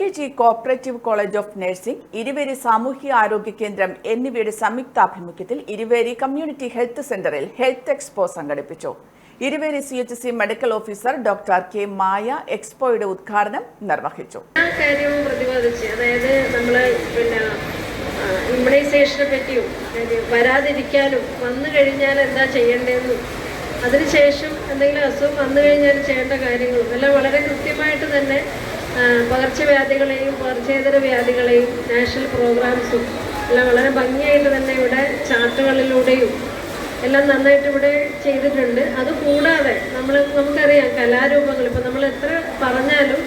K G cooperative college of nursing Iruveri സാമൂഹ്യ ആരോഗ്യ കേന്ദ്രം എന്നിവയുടെ സംയുക്താഭിമുഖ്യത്തിൽ ഇരുവേരി കമ്മ്യൂണിറ്റി ഹെൽത്ത് സെന്ററിൽ ഹെൽത്ത് എക്സ്പോ സംഘടിപ്പിച്ചു. Iruveri C H C medical officer doctor K Maya എക്സ്പോയുടെ ഉദ്ഘാടനം നിർവഹിച്ചു. ഇമ്മ്യൂണൈസേഷനെ പറ്റിയും വരാതിരിക്കാനും വന്നു കഴിഞ്ഞാൽ എന്താ ചെയ്യേണ്ടതെന്നും അതിനുശേഷം എന്തെങ്കിലും അസുഖം വന്നു കഴിഞ്ഞാൽ ചെയ്യേണ്ട കാര്യങ്ങളും എല്ലാം വളരെ കൃത്യമായിട്ട് തന്നെ പകർച്ചവ്യാധികളെയും പകർച്ചേതര വ്യാധികളെയും നാഷണൽ പ്രോഗ്രാംസും എല്ലാം വളരെ ഭംഗിയായിട്ട് തന്നെ ഇവിടെ ചാർട്ടുകളിലൂടെയും എല്ലാം നന്നായിട്ട് ഇവിടെ ചെയ്തിട്ടുണ്ട്. അതുകൂടാതെ നമ്മൾ നമുക്കറിയാം കലാരൂപങ്ങൾ. ഇപ്പം നമ്മൾ എത്ര പറഞ്ഞാലും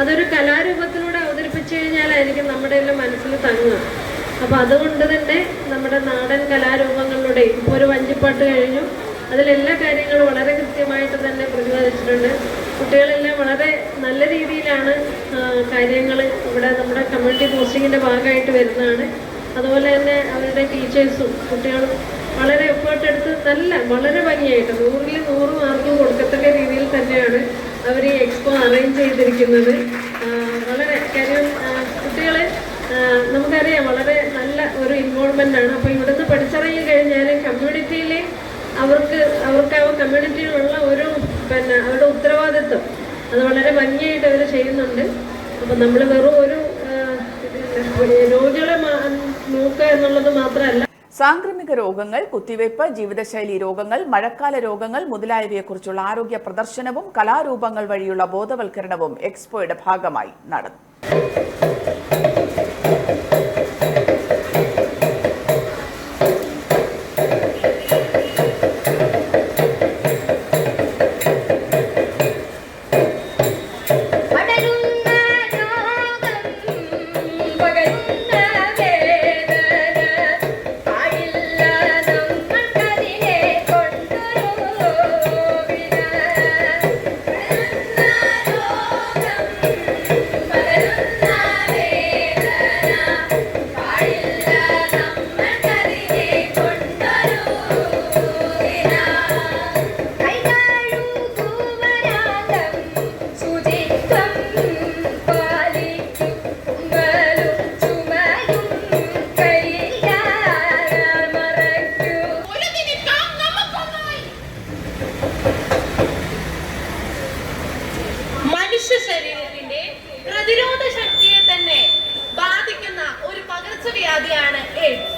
അതൊരു കലാരൂപത്തിലൂടെ അവതരിപ്പിച്ചു കഴിഞ്ഞാലായിരിക്കും നമ്മുടെ എല്ലാം മനസ്സിൽ തങ്ങുക. അപ്പോൾ അതുകൊണ്ട് തന്നെ നമ്മുടെ നാടൻ കലാരൂപങ്ങളുടെ ഇപ്പോൾ ഒരു വഞ്ചിപ്പാട്ട് കഴിഞ്ഞു. അതിലെല്ലാ കാര്യങ്ങളും വളരെ കൃത്യമായിട്ട് തന്നെ പ്രതിപാദിച്ചിട്ടുണ്ട്. കുട്ടികളെല്ലാം വളരെ നല്ല രീതിയിലാണ് കാര്യങ്ങൾ ഇവിടെ നമ്മുടെ കമ്മ്യൂണിറ്റി പോസ്റ്റിങ്ങിന്റെ ഭാഗമായിട്ട് വരുന്നതാണ്. അതുപോലെ തന്നെ അവരുടെ ടീച്ചേഴ്സും കുട്ടികളും വളരെ എഫേർട്ട് എടുത്ത് നല്ല വളരെ ഭംഗിയായിട്ട് നൂറിൽ നൂറ് മാർക്ക് കൊടുക്കത്തക്ക രീതിയിൽ തന്നെയാണ് അവർ ഈ എക്സ്പോ അറേഞ്ച് ചെയ്തിരിക്കുന്നത്. വളരെ കാര്യം കുട്ടികളെ നമുക്കറിയാം വളരെ നല്ല ഒരു ഇൻവോൾവ്മെന്റ് ആണ്. അപ്പോൾ ഇവിടുന്ന് പഠിച്ചിറങ്ങി കഴിഞ്ഞാൽ കമ്മ്യൂണിറ്റിയിലെ അവർക്ക് അവർക്ക് ആ കമ്മ്യൂണിറ്റിയിലുള്ള ഒരു പിന്നെ അവരുടെ ഉത്തരവാദിത്വം. അത് വളരെ ഭംഗിയായിട്ട് അവർ ചെയ്യുന്നുണ്ട്. അപ്പം നമ്മൾ വെറും ഒരു രോഗികളെ നോക്കുക എന്നുള്ളത് മാത്രമല്ല. സാംക്രമിക രോഗങ്ങൾ കുത്തിവയ്പ് ജീവിതശൈലി രോഗങ്ങൾ മഴക്കാല രോഗങ്ങൾ മുതലായവയെക്കുറിച്ചുള്ള ആരോഗ്യ പ്രദർശനവും കലാരൂപങ്ങൾ വഴിയുള്ള ബോധവൽക്കരണവും എക്സ്പോയുടെ ഭാഗമായി നടന്നു. Yeah. ശരീരത്തിന്റെ പ്രതിരോധ ശക്തിയെ തന്നെ ബാധിക്കുന്ന ഒരു പകർച്ചവ്യാധിയാണ് എയ്ഡ്സ്.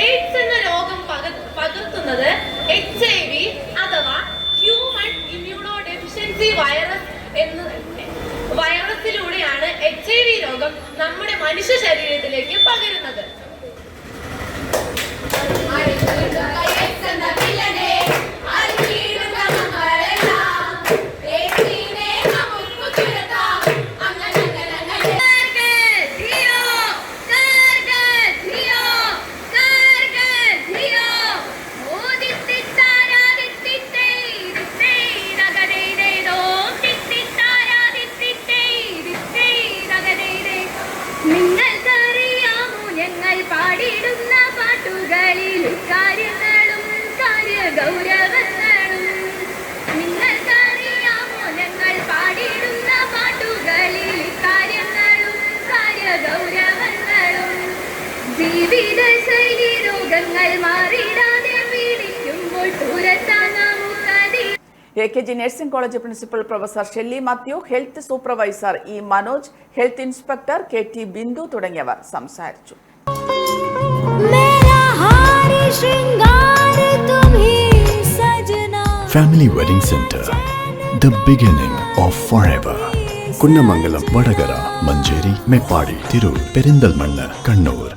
എയ്ഡ്സ് എന്ന രോഗം പക- പകർത്തുന്നത് എച്ച് ഐ വി അഥവാ ഹ്യൂമൻ ഇമ്മ്യൂണോ ഡെഫിഷ്യൻസി വൈറസ് എന്ന് വൈറസിലൂടെയാണ് എച്ച് ഐ വി രോഗം നമ്മുടെ മനുഷ്യ ശരീരത്തിലേക്ക് പകരുന്നത്. ജീവിതശൈലി രോഗങ്ങൾ മാറിയിടാതെ പീഡിക്കുമ്പോൾ ദൂരത്താൻ A K G nursing college principal professor Shelly Mathew health supervisor E Manoj health inspector K T Bindu തുടങ്ങിയവർ സംസാരിച്ചു. Family wedding centre the beginning of forever Kunnamangalam Vadakara Manjeri Meppadi Tirur Perinthalmanna Kannur